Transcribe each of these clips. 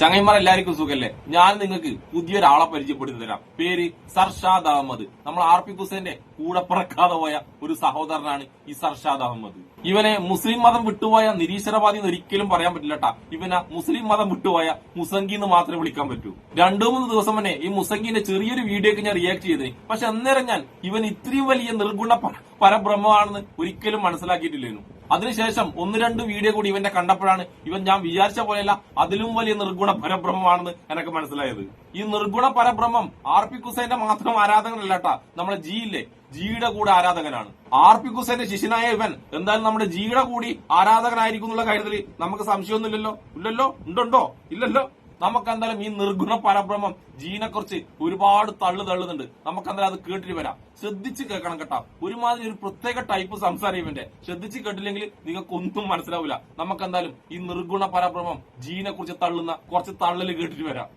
ചങ്ങൈമാർ എല്ലാവർക്കും സുഖല്ലേ? ഞാൻ നിങ്ങൾക്ക് പുതിയൊരാളെ പരിചയപ്പെടുത്തി തരാം. പേര് സർഷാദ് അഹമ്മദ്. നമ്മൾ ആർ പി ഹുസൈന്റെ കൂടെ പിറക്കാതെ പോയ ഒരു സഹോദരനാണ് ഈ സർഷാദ് അഹമ്മദ്. ഇവനെ മുസ്ലിം മതം വിട്ടുപോയ നിരീശ്വരവാദി എന്ന് ഒരിക്കലും പറയാൻ പറ്റില്ലട്ടാ ഇവനെ മുസ്ലിം മതം വിട്ടുപോയ മുസംഗി എന്ന് മാത്രമേ വിളിക്കാൻ പറ്റൂ. രണ്ടു മൂന്ന് ദിവസം തന്നെ ഈ മുസംഗിന്റെ ചെറിയൊരു വീഡിയോക്ക് ഞാൻ റിയാക്ട് ചെയ്തത് പക്ഷെ അന്നേരം ഞാൻ ഇവൻ ഇത്രയും വലിയ നിർഗുണ പരബ്രഹ്മമാണെന്ന് ഒരിക്കലും മനസ്സിലാക്കിയിട്ടില്ലായിരുന്നു അതിനുശേഷം ഒന്ന് രണ്ട് വീഡിയോ കൂടി ഇവന്റെ കണ്ടപ്പോഴാണ് ഇവൻ ഞാൻ വിചാരിച്ച പോലെയല്ല അതിലും വലിയ നിർഗുണ പരബ്രഹ്മമാണെന്ന് എനിക്ക് മനസ്സിലായത്. ഈ നിർഗുണ പരബ്രഹ്മം ആർ പി കുസൈന്റെ മാത്രം ആരാധകനല്ല നമ്മളെ ജി ഇല്ലേ ജിയുടെ കൂടെ ആരാധകനാണ്. ആർ പി കുസൈന്റെ ശിഷ്യനായ ഇവൻ എന്തായാലും നമ്മുടെ ജിയുടെ കൂടി ആരാധകനായിരിക്കും എന്നുള്ള കാര്യത്തിൽ നമുക്ക് സംശയമൊന്നുമില്ലല്ലോ? ഇല്ലല്ലോ? ഉണ്ടുണ്ടോ? ഇല്ലല്ലോ? നമുക്ക് എന്തായാലും ഈ നിർഗുണ പരബ്രഹ്മം ജീനെ കുറിച്ച് ഒരുപാട് തള്ളു തള്ളുന്നുണ്ട്. നമുക്ക് എന്തായാലും അത് കേട്ടിട്ട് വരാം. ശ്രദ്ധിച്ച് കേൾക്കണം കേട്ടോ. ഒരുമാതിരി ഒരു പ്രത്യേക ടൈപ്പ് സംസാരം ഇവന്റെ. ശ്രദ്ധിച്ച് കേട്ടില്ലെങ്കിൽ നിങ്ങൾക്ക് ഒന്നും മനസ്സിലാവില്ല. നമുക്ക് എന്തായാലും ഈ നിർഗുണ പരബ്രഹ്മം ജീനെ കുറിച്ച് തള്ളുന്ന കുറച്ച് തള്ളൽ കേട്ടിട്ട് വരാം.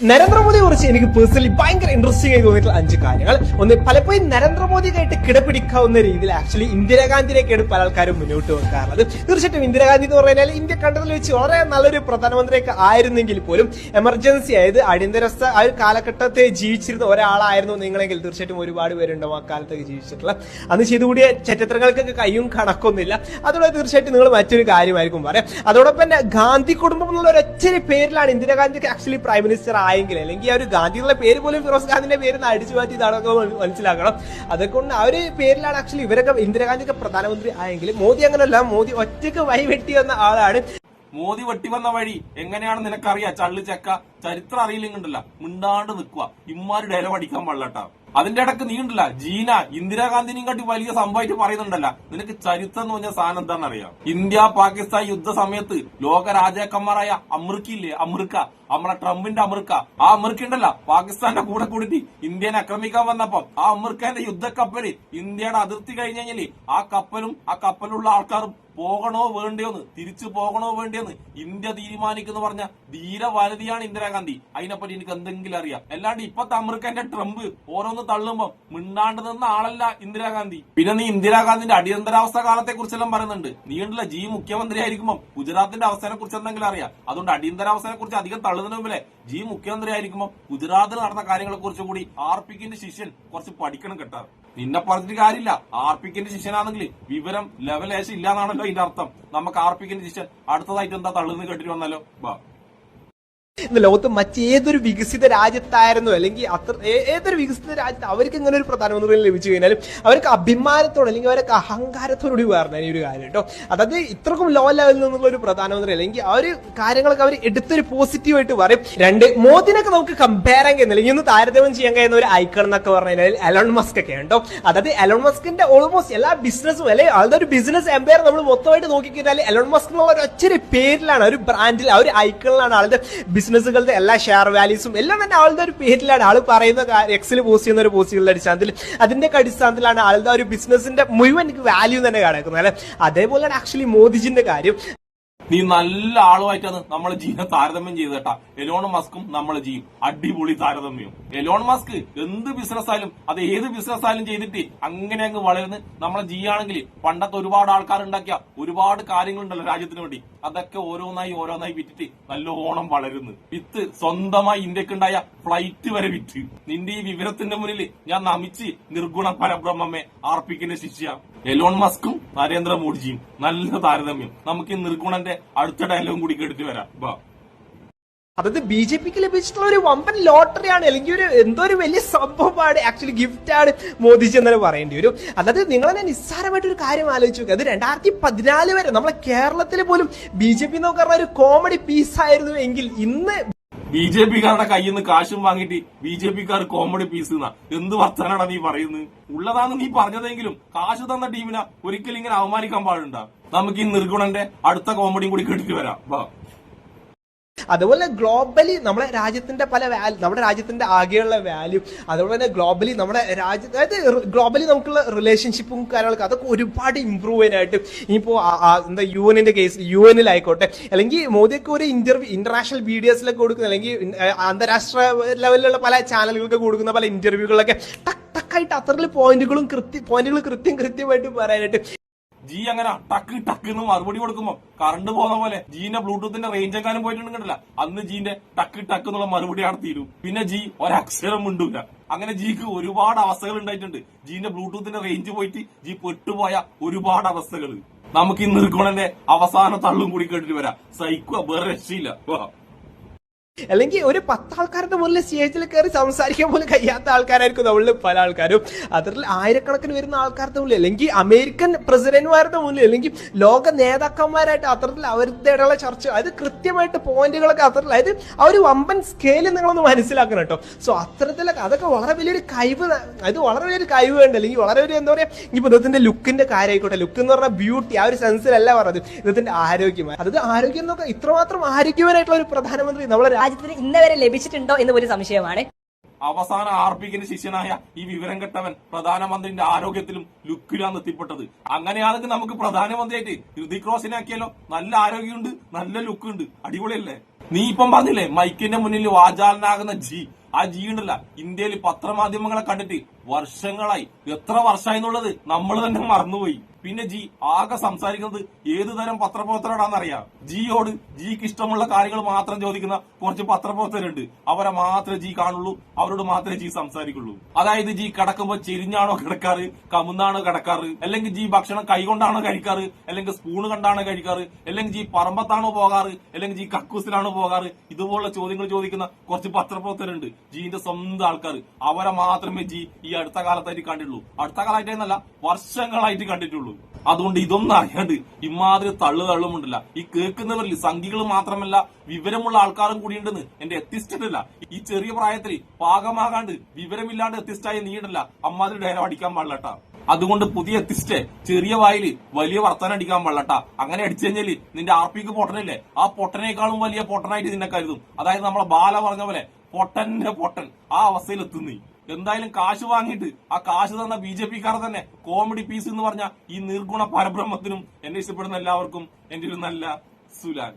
നരേന്ദ്രമോദിയെ കുറിച്ച് എനിക്ക് പേഴ്സണലി ഭയങ്കര ഇൻട്രസ്റ്റിംഗ് ആയി തോന്നിയിട്ടുള്ള അഞ്ച് കാര്യങ്ങൾ. ഒന്ന് പലപ്പോഴും നരേന്ദ്രമോദിയായിട്ട് കിടപിടിക്കാവുന്ന രീതിയിൽ ആക്ച്വലി ഇന്ദിരാഗാന്ധിയിലേക്കാണ് പല ആൾക്കാരും മുന്നോട്ട് വെക്കാറുള്ളത്. തീർച്ചയായിട്ടും ഇന്ദിരാഗാന്ധി എന്ന് പറഞ്ഞാൽ ഇന്ത്യ കണ്ടതിൽ വെച്ച് വളരെ നല്ലൊരു പ്രധാനമന്ത്രിയൊക്കെ ആയിരുന്നെങ്കിൽ പോലും എമർജൻസി ആയത് അടിയന്തരസ്ഥ ആ ഒരു കാലഘട്ടത്തെ ജീവിച്ചിരുന്ന ഒരാളായിരുന്നു നിങ്ങളെങ്കിൽ തീർച്ചയായിട്ടും ഒരുപാട് പേരുണ്ടാവും ആ കാലത്തൊക്കെ ജീവിച്ചിട്ടുള്ള. അന്ന് ചെയ്തുകൂടിയ ചരിത്രങ്ങൾക്കൊക്കെ കയ്യും കണക്കൊന്നുമില്ല. അതോടെ തീർച്ചയായിട്ടും നിങ്ങൾ മറ്റൊരു കാര്യമായിരിക്കും പറയാം. അതോടൊപ്പം തന്നെ ഗാന്ധി കുടുംബം എന്നുള്ള ഒരു ഒരൊറ്റ പേരിലാണ് ഇന്ദിരാഗാന്ധിക്ക് ആക്ച്വലി പ്രൈം മിനിസ്റ്റർ ആയെങ്കിൽ അല്ലെങ്കിൽ ആ ഒരു ഗാന്ധി എന്നുള്ള പേര് പോലും ഫിറോസ് ഖാന്റെ പേര് അടിച്ചു മാറ്റി ഇതാണൊക്കെ മനസ്സിലാക്കണം. അതുകൊണ്ട് ആ ഒരു പേരിലാണ് ആക്ച്വലി ഇവരൊക്കെ ഇന്ദിരാഗാന്ധിയൊക്കെ പ്രധാനമന്ത്രി ആയെങ്കിൽ മോദി അങ്ങനെയല്ല. മോദി ഒറ്റയ്ക്ക് വഴി വെട്ടി വന്ന ആളാണ്. മോദി വെട്ടി വന്ന വഴി എങ്ങനെയാണ് നിനക്കറിയാ? ചള്ളു ചെക്ക ചരിത്രം അറിയില്ലെങ്കിണ്ടല്ല. മിണ്ടാണ്ട് നിൽക്കുക. ഇമ്മാര് ഡയലോഗ് അടിക്കാൻ പാടില്ലട്ടാ. അതിന്റെ ഇടയ്ക്ക് നീ ഉണ്ടല്ല ജീന ഇന്ദിരാഗാന്ധിനെയും കാട്ടി വലിയ സംഭവമായിട്ട് പറയുന്നുണ്ടല്ല. നിനക്ക് ചരിത്രം എന്ന് പറഞ്ഞ സാധനം എന്താണെന്ന് അറിയാം ഇന്ത്യ പാകിസ്ഥാൻ യുദ്ധ സമയത്ത് ലോക രാജാക്കന്മാരായ അമൃക്കില്ലേ? അമൃക്ക. നമ്മളെ ട്രംപിന്റെ അമൃക്ക. ആ അമൃക്ക ഉണ്ടല്ല പാകിസ്ഥാന്റെ കൂടെ കൂടിയിട്ട് ഇന്ത്യനെ ആക്രമിക്കാൻ വന്നപ്പം ആ അമൃക്കന്റെ യുദ്ധക്കപ്പൽ ഇന്ത്യയുടെ അതിർത്തി കഴിഞ്ഞ് ആ കപ്പലും ആ കപ്പലുള്ള ആൾക്കാരും പോകണോ വേണ്ടിയോന്ന് തിരിച്ചു പോകണോ വേണ്ടിയോന്ന് ഇന്ത്യ തീരുമാനിക്കുന്നു പറഞ്ഞ ധീരവനിതയാണ് ഇന്ദിരാഗാന്ധി. അതിനെപ്പറ്റി എനിക്ക് എന്തെങ്കിലും അറിയാം. അല്ലാണ്ട് ഇപ്പത്തെ അമൃക്കന്റെ ട്രംപ് ഓരോന്ന് തള്ളുമ്പോ മിണ്ടാണ്ട് നിന്ന ആളല്ല ഇന്ദിരാഗാന്ധി. പിന്നെ നീ ഇന്ദിരാഗാന്ധിന്റെ അടിയന്തരാവസ്ഥ കാലത്തെ കുറിച്ചെല്ലാം പറയുന്നുണ്ട്. നീ ഉണ്ടല്ല ജി മുഖ്യമന്ത്രി ആയിരിക്കുമ്പോൾ ഗുജറാത്തിന്റെ അവസ്ഥയെ കുറിച്ച് എന്തെങ്കിലും അറിയാം. അതുകൊണ്ട് അടിയന്തരാവസ്ഥയെ കുറിച്ച് അധികം തള്ളുന്നതിന് മുമ്പിലെ ജി മുഖ്യമന്ത്രി ആയിരിക്കുമ്പോൾ ഗുജറാത്തിൽ നടന്ന കാര്യങ്ങളെ കുറിച്ച് കൂടി ആർ പിക്കിന്റെ ശിഷ്യൻ കുറച്ച് പഠിക്കണം കേട്ടോ. നിന്നെ പറഞ്ഞിട്ട് കാര്യമില്ല. ആർ ആർപിക്കിന്റെ ശിഷ്യനാണെങ്കിൽ വിവരം ലെവലേശം ഇല്ലാന്നാണല്ലോ ഇതിന്റെ അർത്ഥം. നമുക്ക് ആർ ആർപിക്കിന്റെ ശിഷ്യൻ അടുത്തതായിട്ട് എന്താ തള്ളുന്ന് കേട്ടിട്ട് വന്നാലോ? ബാ. ഇന്ന് ലോകത്ത് മറ്റേതൊരു വികസിത രാജ്യത്തായിരുന്നു അല്ലെങ്കിൽ അത്ര ഏതൊരു വികസിത രാജ്യത്ത് അവർക്ക് ഇങ്ങനെ ഒരു പ്രധാനമന്ത്രി ലഭിച്ചു കഴിഞ്ഞാലും അവർക്ക് അഭിമാനത്തോടെ അല്ലെങ്കിൽ അവർക്ക് അഹങ്കാരത്തോടുകൂടി പറഞ്ഞു ഈ ഒരു കാര്യം കേട്ടോ. അതായത് ഇത്രക്കും ലോ ലെവലിൽ നിന്നുള്ള ഒരു പ്രധാനമന്ത്രി അല്ലെങ്കിൽ ആ ഒരു കാര്യങ്ങളൊക്കെ അവർ എടുത്തൊരു പോസിറ്റീവായിട്ട് പറയും. രണ്ട് മോദിനൊക്കെ നമുക്ക് കമ്പയർ ചെയ്യാൻ കഴിയുന്നില്ല. ഒന്ന് താരതമ്യം ചെയ്യാൻ കഴിയുന്ന ഒരു ഐക്കൺ എന്നൊക്കെ പറഞ്ഞു കഴിഞ്ഞാൽ അലോൺ മസ്ക് ഒക്കെ ഉണ്ടോ? അതായത് അലോൺ മസ്കിന്റെ ഓൾമോസ്റ്റ് എല്ലാ ബിസിനസ്സും അല്ലെ അതായത് ഒരു ബിസിനസ് എംപയർ നമ്മൾ മൊത്തമായിട്ട് നോക്കിക്കഴിഞ്ഞാൽ എലോൺ മസ്ക് എന്നുള്ള ഒരു ഒച്ചൊരു പേരിലാണ് ഒരു ബ്രാൻഡിൽ ആ ഒരു ഐക്കണിലാണ് ആളുടെ ബിസിനസ്സുകളുടെ എല്ലാ ഷെയർ വാല്യൂസും എല്ലാം തന്നെ ആളുടെ ഒരു പേരിലാണ്. ആൾ പറയുന്ന എക്സിൽ പോസ്റ്റ് ചെയ്യുന്ന ഒരു പോസ്റ്റുകളുടെ അടിസ്ഥാനത്തിൽ അതിന്റെ അടിസ്ഥാനത്തിലാണ് ആളുടെ ഒരു ബിസിനസിന്റെ മുഴുവൻ വാല്യൂ തന്നെ കിടക്കുന്നത് അല്ലെ? അതേപോലെയാണ് ആക്ച്വലി മോദിജിന്റെ കാര്യം. നീ നല്ല ആളുമായിട്ടാണ് നമ്മൾ ജീനെ താരതമ്യം ചെയ്ത് കേട്ടാ എലോൺ മസ്കും നമ്മൾ ചെയ്യും അടിപൊളി താരതമ്യം. എലോൺ മസ്ക് എന്ത് ബിസിനസ് ആയാലും അത് ഏത് ബിസിനസ് ആയാലും ചെയ്തിട്ട് അങ്ങനെ അങ്ങ് വളരുന്ന നമ്മളെ ജി ആണെങ്കിൽ പണ്ടത്തെ ഒരുപാട് ആൾക്കാർ ഉണ്ടാക്കിയ ഒരുപാട് കാര്യങ്ങളുണ്ടല്ലോ രാജ്യത്തിന് വേണ്ടി. അതൊക്കെ ഓരോന്നായി ഓരോന്നായി വിറ്റിട്ട് നല്ല ഓണം വളരുന്നു. വിത്ത് സ്വന്തമായി ഇന്ത്യക്കുണ്ടായ ഫ്ലൈറ്റ് വരെ വിറ്റ്. നിന്റെ ഈ വിവരത്തിന്റെ മുന്നിൽ ഞാൻ നമിച്ച് നിർഗുണ പരബ്രഹ്മമ്മെ ആർപ്പിക്കുന്ന ശിഷ്യ. എലോൺ മസ്കും നരേന്ദ്രമോദിജിയും നല്ല താരതമ്യം. നമുക്ക് ഈ നിർഗുണന്റെ അടുത്ത ഡയലോഗും കൂടി കെടുത്തി വരാം. ബാ അതായത് ബി ജെ പിക്ക് ലഭിച്ചിട്ടുള്ള ഒരു വമ്പൻ ലോട്ടറിയാണ് അല്ലെങ്കിൽ ഒരു എന്തോ ഒരു വലിയ സംഭവമാണ് ആക്ച്വലി ഗിഫ്റ്റ് ആണ് മോദിജി എന്നാണ് പറയേണ്ടി വരും. അതായത് നിങ്ങൾ തന്നെ നിസ്സാരമായിട്ട് ഒരു കാര്യം ആലോചിച്ച് നോക്കുക അത് രണ്ടായിരത്തി പതിനാല് വരെ നമ്മളെ കേരളത്തിൽ പോലും ബി ജെ പി എന്ന് പറഞ്ഞ ഒരു കോമഡി പീസ് ആയിരുന്നു എങ്കിൽ ഇന്ന് ബി ജെ പിക്കാരുടെ കയ്യിൽ നിന്ന് കാശും വാങ്ങിയിട്ട് ബി ജെ പിക്കാർ കോമഡി പീസ് എന്നാ എന്ത് വർത്താനാണ് നീ പറയുന്നത്? ഉള്ളതാന്ന് നീ പറഞ്ഞതെങ്കിലും കാശ് തന്ന ടീമിനെ ഒരിക്കലും ഇങ്ങനെ അവമാനിക്കാൻ പാടുണ്ട. നമുക്ക് ഈ നിർഗുണന്റെ അടുത്ത കോമഡിയും കൂടി കേട്ടിട്ട് വരാം. അതുപോലെ ഗ്ലോബലി നമ്മുടെ രാജ്യത്തിന്റെ പല വാല്യൂ നമ്മുടെ രാജ്യത്തിന്റെ ആകെയുള്ള വാല്യൂ അതുപോലെ തന്നെ ഗ്ലോബലി നമ്മുടെ രാജ്യ അതായത് ഗ്ലോബലി നമുക്കുള്ള റിലേഷൻഷിപ്പും കാര്യങ്ങളൊക്കെ അതൊക്കെ ഒരുപാട് ഇമ്പ്രൂവ് ചെയ്യാനായിട്ട് ഇനിയിപ്പോ എന്താ യു എന്നിന്റെ കേസ് യു എന്നിലായിക്കോട്ടെ അല്ലെങ്കിൽ മോദിയൊക്കെ ഒരു ഇന്റർവ്യൂ ഇന്റർനാഷണൽ മീഡിയസിലൊക്കെ കൊടുക്കുന്ന അല്ലെങ്കിൽ അന്താരാഷ്ട്ര ലെവലിലുള്ള പല ചാനലുകൾക്ക് കൊടുക്കുന്ന പല ഇന്റർവ്യൂകളിലൊക്കെ ടക്ക് ടക്കായിട്ട് അത്ര പോയിന്റുകളും കൃത്യ പോയിന്റുകൾ കൃത്യം കൃത്യമായിട്ട് പറയാനായിട്ട് ജി അങ്ങനെ ടക്ക് ടക്ക് എന്ന് മറുപടി കൊടുക്കുമ്പോ കറണ്ട് പോകുന്ന പോലെ ജീന്റെ ബ്ലൂടൂത്തിന്റെ റേഞ്ച് എങ്ങാനും കണ്ടില്ല അന്ന് ജീന്റെ ടക്ക് ടക്ക് എന്നുള്ള മറുപടി തീരും പിന്നെ ജി ഒരക്ഷരം മിണ്ടൂല. അങ്ങനെ ജിക്ക് ഒരുപാട് അവസ്ഥകൾ ഉണ്ടായിട്ടുണ്ട്. ജീന്റെ ബ്ലൂടൂത്തിന്റെ റേഞ്ച് പോയിട്ട് ജി പെട്ടുപോയ ഒരുപാട് അവസ്ഥകൾ നമുക്ക് ഇന്ന് ഇരിക്കണന്റെ അവസാന തള്ളും കൂടി കേട്ടിട്ട് വരാം. സൈക്കോ വേറെ രക്ഷയില്ല. അല്ലെങ്കിൽ ഒരു പത്താൾക്കാരുടെ മുന്നിൽ സ്റ്റേജിൽ കയറി സംസാരിക്കാൻ പോലും കഴിയാത്ത ആൾക്കാരായിരിക്കും നമ്മളിൽ പല ആൾക്കാരും. അതിൽ ആയിരക്കണക്കിന് വരുന്ന ആൾക്കാരുടെ മുന്നിൽ അല്ലെങ്കിൽ അമേരിക്കൻ പ്രസിഡന്റുമാരുടെ മുന്നിൽ അല്ലെങ്കിൽ ലോക നേതാക്കന്മാരായിട്ട് അത്തരത്തിൽ അവരുടെ ഇടയിലുള്ള ചർച്ച. അത് കൃത്യമായിട്ട് പോയിന്റുകളൊക്കെ അത്തരത്തിൽ അതായത് ആ ഒരു വമ്പൻ സ്കെയിൽ നിങ്ങളൊന്ന് മനസ്സിലാക്കണം കേട്ടോ. സോ അത്തരത്തിലൊക്കെ അതൊക്കെ വളരെ വലിയൊരു കഴിവ് അത് വളരെ വലിയൊരു കഴിവ് വേണ്ട അല്ലെങ്കിൽ വളരെ വലിയ എന്താ പറയാ ഇനിയിപ്പോ ഇദ്ദേഹത്തിന്റെ ലുക്കിന്റെ കാര്യമായിക്കോട്ടെ. ലുക്ക് എന്ന് പറഞ്ഞാൽ ബ്യൂട്ടി ആ ഒരു സെൻസിലല്ല പറഞ്ഞത് ഇതിന്റെ ആരോഗ്യം അതായത് ആരോഗ്യം എന്നൊക്കെ ഇത്രമാത്രം ആരോഗ്യവാനായിട്ടുള്ള ഒരു പ്രധാനമന്ത്രി നമ്മളെ രാജ്യത്തിന് ഇന്ന് വരെ ലഭിച്ചിട്ടുണ്ടോ എന്ന് ഒരു സംശയമാണ്. അവസാന ആർപിക്കിന് ശിഷ്യനായ ഈ വിവരം കെട്ടവൻ പ്രധാനമന്ത്രിന്റെ ആരോഗ്യത്തിലും ലുക്കിലാണ് എത്തിപ്പെട്ടത് അങ്ങനെയാണെങ്കിൽ നമുക്ക് പ്രധാനമന്ത്രിയായിട്ട് ഹൃതിക് ക്രോസിനാക്കിയാലോ നല്ല ആരോഗ്യമുണ്ട് നല്ല ലുക്ക് ഉണ്ട് അടിപൊളിയല്ലേ? നീ ഇപ്പം പറഞ്ഞില്ലേ മൈക്കിന്റെ മുന്നിൽ വാചാലനാകുന്ന ജി. ആ ജി ഉണ്ടല്ല ഇന്ത്യയിൽ പത്രമാധ്യമങ്ങളെ കണ്ടിട്ട് വർഷങ്ങളായി. എത്ര വർഷമായി എന്നുള്ളത് നമ്മൾ തന്നെ മറന്നുപോയി. പിന്നെ ജി ആകെ സംസാരിക്കുന്നത് ഏത് തരം പത്രപ്രവർത്തനോടാണെന്നറിയാം ജിയോട് ജിക്ക് ഇഷ്ടമുള്ള കാര്യങ്ങൾ മാത്രം ചോദിക്കുന്ന കുറച്ച് പത്രപ്രവർത്തകരുണ്ട്. അവരെ മാത്രമേ ജി കാണുള്ളൂ അവരോട് മാത്രമേ ജി സംസാരിക്കുള്ളൂ. അതായത് ജി കിടക്കുമ്പോ ചെരിഞ്ഞാണോ കിടക്കാറ് കമുന്നാണോ കിടക്കാറ് അല്ലെങ്കിൽ ജി ഭക്ഷണം കൈകൊണ്ടാണോ കഴിക്കാറ് അല്ലെങ്കിൽ സ്പൂണ് കണ്ടാണോ കഴിക്കാറ് അല്ലെങ്കിൽ ജി പറമ്പത്താണോ പോകാറ് അല്ലെങ്കിൽ ജി കക്കൂസിലാണോ പോകാറ് ഇതുപോലുള്ള ചോദ്യങ്ങൾ ചോദിക്കുന്ന കുറച്ച് പത്രപ്രവർത്തകരുണ്ട്. ജീന്റെ സ്വന്തം ആൾക്കാർ അവരെ മാത്രമേ ജി ഈ അടുത്ത കാലത്തായിട്ട് കണ്ടിട്ടുള്ളൂ. അടുത്ത കാലമായിട്ടെന്നല്ല വർഷങ്ങളായിട്ട് കണ്ടിട്ടുള്ളൂ. അതുകൊണ്ട് ഇതൊന്നും അറിയാണ്ട് ഇമാതിരി തള്ളു തള്ളുമുണ്ടല്ല. ഈ കേൾക്കുന്നവരിൽ സംഖ്യകൾ മാത്രമല്ല വിവരമുള്ള ആൾക്കാരും കൂടി ഉണ്ടെന്ന് എന്റെ എത്തിച്ചിട്ടില്ല ഈ ചെറിയ പ്രായത്തിൽ പാകമാകാണ്ട് വിവരമില്ലാണ്ട് എത്തിസ്റ്റായി നീണ്ടല്ല. അമ്മാതിരി ഡയലോഗ് അടിക്കാൻ പാടില്ലട്ടാ. അതുകൊണ്ട് പുതിയ എത്തിസ്റ്റേ ചെറിയ വായിൽ വലിയ വർത്തനം അടിക്കാൻ പാടില്ലട്ടാ. അങ്ങനെ അടിച്ചു കഴിഞ്ഞാൽ നിന്റെ ആർ പിക്ക് പൊട്ടനില്ലേ? ആ പൊട്ടനേക്കാളും വലിയ പൊട്ടനായിട്ട് നിന്നെ കരുതും. അതായത് നമ്മളെ ബാല പറഞ്ഞ പോലെ പൊട്ടന്റെ പൊട്ടൻ. ആ അവസ്ഥയിൽ എത്തുന്നേ എന്തായാലും കാശ് വാങ്ങിയിട്ട് ആ കാശ് തന്ന ബി ജെ പിക്കാർ തന്നെ കോമഡി പീസ് എന്ന് പറഞ്ഞ ഈ നിർഗുണ പരബ്രഹ്മത്തിനും എന്നെ ഇഷ്ടപ്പെടുന്ന എല്ലാവർക്കും എന്റെ ഒരു നല്ല സുലാൻ.